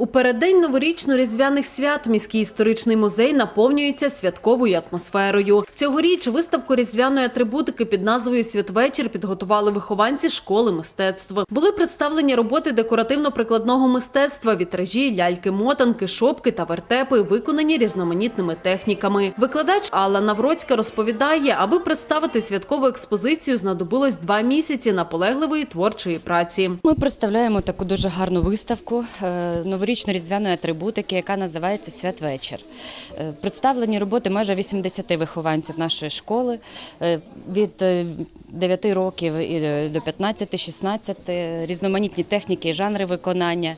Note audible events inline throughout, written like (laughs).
У переддень новорічно-різдвяних свят міський історичний музей наповнюється святковою атмосферою. Цьогоріч виставку різдвяної атрибутики під назвою Святвечір підготували вихованці школи мистецтв. Були представлені роботи декоративно-прикладного мистецтва, вітражі, ляльки, мотанки, шопки та вертепи, виконані різноманітними техніками. Викладач Алла Навроцька розповідає, аби представити святкову експозицію, знадобилось два місяці наполегливої творчої праці. Ми представляємо таку дуже гарну виставку е, новорічно-різдвяної атрибутики, яка називається Святвечір. Е, Представлені роботи майже 80 вихованців нашої школи е, від е, 9 років е, до 15-16, різноманітні техніки і жанри виконання.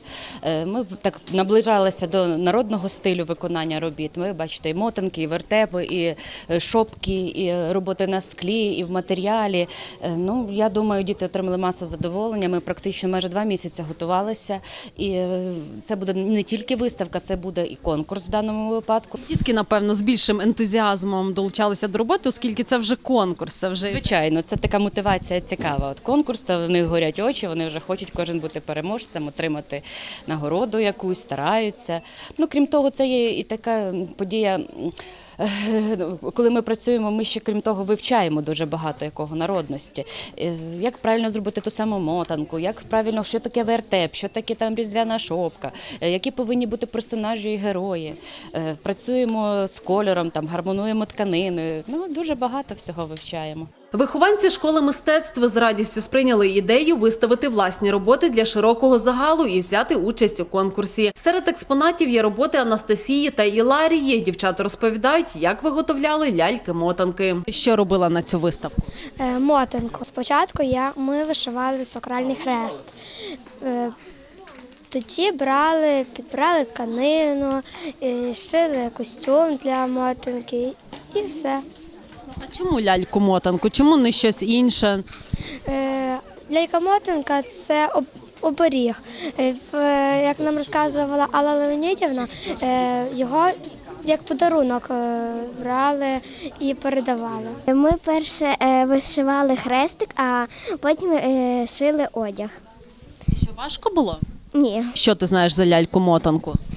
Ми так наближалися до народного стилю виконання робіт. Ми бачите, і мотанки, і вертепи, і шопки, і роботи на склі, і в матеріалі. Ну, я думаю, діти отримали масу задоволення. Ми практично майже два місяці готувалися. І це буде не тільки виставка, це буде і конкурс в даному випадку. Дітки, напевно, з більшим ентузіазмом долучалися до роботи, оскільки це вже конкурс, це вже Звичайно, це така мотивація цікава. От конкурс, та в них горять очі, вони вже хочуть кожен бути переможцем, отримати нагороду якусь, стараються. Ну, крім того, це є і така подія. Е, (laughs) Коли ми працюємо, ми ще крім того вивчаємо дуже багато якого народності. Е, Як правильно зробити ту саму мотанку, як правильно, що таке вертеп, що таке там різдвяна шопка, е, які повинні бути персонажі і герої. Працюємо з кольором, там гармонуємо тканини. Ну дуже багато всього вивчаємо. Вихованці школи мистецтв з радістю сприйняли ідею виставити власні роботи для широкого загалу і взяти участь у конкурсі. Серед експонатів є роботи Анастасії та Іларії. Дівчата розповідають, як виготовляли ляльки-мотанки. Що робила на цю виставку? Е, Мотанку. Спочатку я, ми вишивали сакральний хрест. Е, Тоді брали, підбирали тканину, е, шили костюм для мотанки і все. А чому ляльку-мотанку? Чому не щось інше? Е, Лялька-мотанка це об- оберіг. Е, в- Як нам розказувала Алла Леонідівна, е, його як подарунок е, брали і передавали. Ми перше е, вишивали хрестик, а потім е, шили одяг. Що важко було? Ні, Що ти знаєш за ляльку-мотанку? щ- е,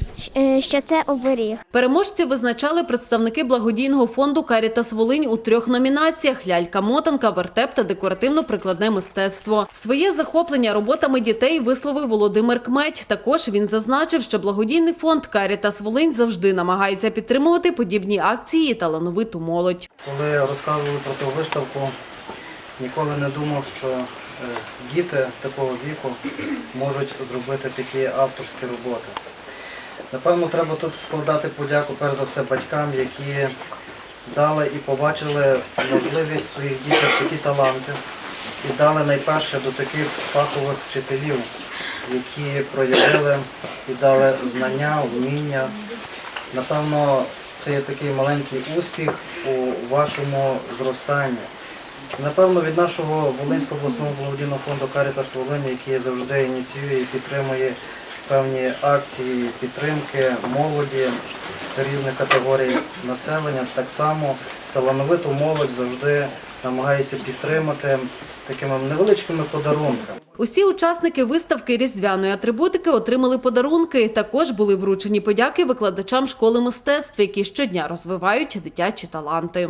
що це оберіг. Переможці визначали представники благодійного фонду Карітас Волинь у трьох номінаціях: лялька, мотанка, вертеп та декоративно-прикладне мистецтво. Своє захоплення роботами дітей висловив Володимир Кметь. Також він зазначив, що благодійний фонд Карітас Волинь завжди намагається підтримувати подібні акції і талановиту молодь. Коли розказували про ту виставку, ніколи не думав, що е, діти такого віку можуть зробити такі авторські роботи. Напевно, треба тут складати подяку перш за все батькам, які дали і побачили можливість своїх дітей такі таланти і дали найперше до таких фахових вчителів, які проявили і дали знання, вміння. Напевно, це є такий маленький успіх у вашому зростанні. Напевно, від нашого Волинського обласного благодійного фонду Карітас Волині, який завжди ініціює і підтримує певні акції підтримки молоді різних категорій населення, так само талановиту молодь завжди намагається підтримати такими невеличкими подарунками. Усі учасники виставки різдвяної атрибутики отримали подарунки. Також були вручені подяки викладачам школи мистецтв, які щодня розвивають дитячі таланти.